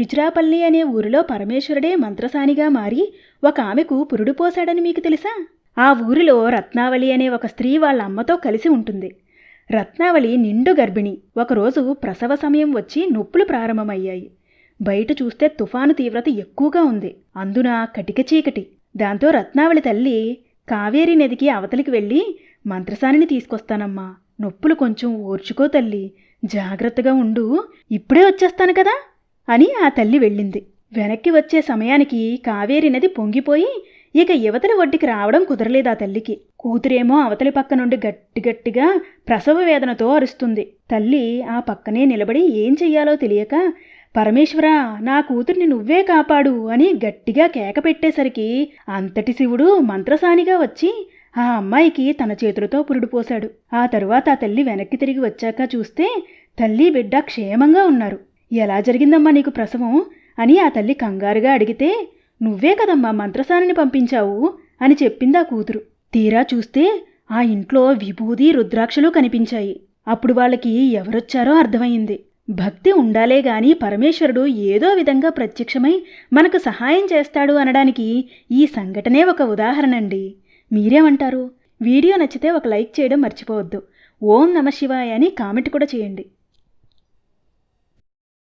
త్రిచురాపల్లి అనే ఊరిలో పరమేశ్వరుడే మంత్రసానిగా మారి ఒక ఆమెకు పురుడు పోశాడని మీకు తెలుసా? ఆ ఊరిలో రత్నావళి అనే ఒక స్త్రీ వాళ్ళ అమ్మతో కలిసి ఉంటుంది. రత్నావళి నిండు గర్భిణి. ఒకరోజు ప్రసవ సమయం వచ్చి నొప్పులు ప్రారంభమయ్యాయి. బయట చూస్తే తుఫాను తీవ్రత ఎక్కువగా ఉంది. అందున కటిక చీకటి. దాంతో రత్నావళి తల్లి కావేరీ నదికి అవతలికి వెళ్ళి మంత్రసానిని తీసుకొస్తానమ్మా. నొప్పులు కొంచెం ఓర్చుకో తల్లి. జాగ్రత్తగా ఉండు. ఇప్పుడే వచ్చేస్తాను కదా? అని ఆ తల్లి వెళ్ళింది. వెనక్కి వచ్చే సమయానికి కావేరి నది పొంగిపోయి ఇక యువతల ఒడ్డుకి రావడం కుదరలేదు ఆ తల్లికి. కూతురేమో అవతలి పక్క నుండి గట్టి గట్టిగా ప్రసవ వేదనతో అరుస్తుంది. తల్లి ఆ పక్కనే నిలబడి ఏం చెయ్యాలో తెలియక పరమేశ్వరా నా కూతుర్ని నువ్వే కాపాడు అని గట్టిగా కేక పెట్టేసరికి అంతటి శివుడు మంత్రసానిగా వచ్చి ఆ అమ్మాయికి తన చేతులతో పురుడుపోశాడు ఆ తరువాత ఆ తల్లి వెనక్కి తిరిగి వచ్చాక చూస్తే తల్లి బిడ్డ క్షేమంగా ఉన్నారు. ఎలా జరిగిందమ్మా నీకు ప్రసవం? అని ఆ తల్లి కంగారుగా అడిగితే నువ్వే కదమ్మా మంత్రసానిని పంపించావు అని చెప్పింది ఆ కూతురు. తీరా చూస్తే ఆ ఇంట్లో విభూది రుద్రాక్షలు కనిపించాయి. అప్పుడు వాళ్ళకి ఎవరొచ్చారో అర్థమైంది. భక్తి ఉండాలే గాని పరమేశ్వరుడు ఏదో విధంగా ప్రత్యక్షమై మనకు సహాయం చేస్తాడు అనడానికి ఈ సంఘటనే ఒక ఉదాహరణ అండి మీరేమంటారు? వీడియో నచ్చితే ఒక లైక్ చేయడం మర్చిపోవద్దు. ఓం నమ శివాయ అని కామెంట్ కూడా చేయండి.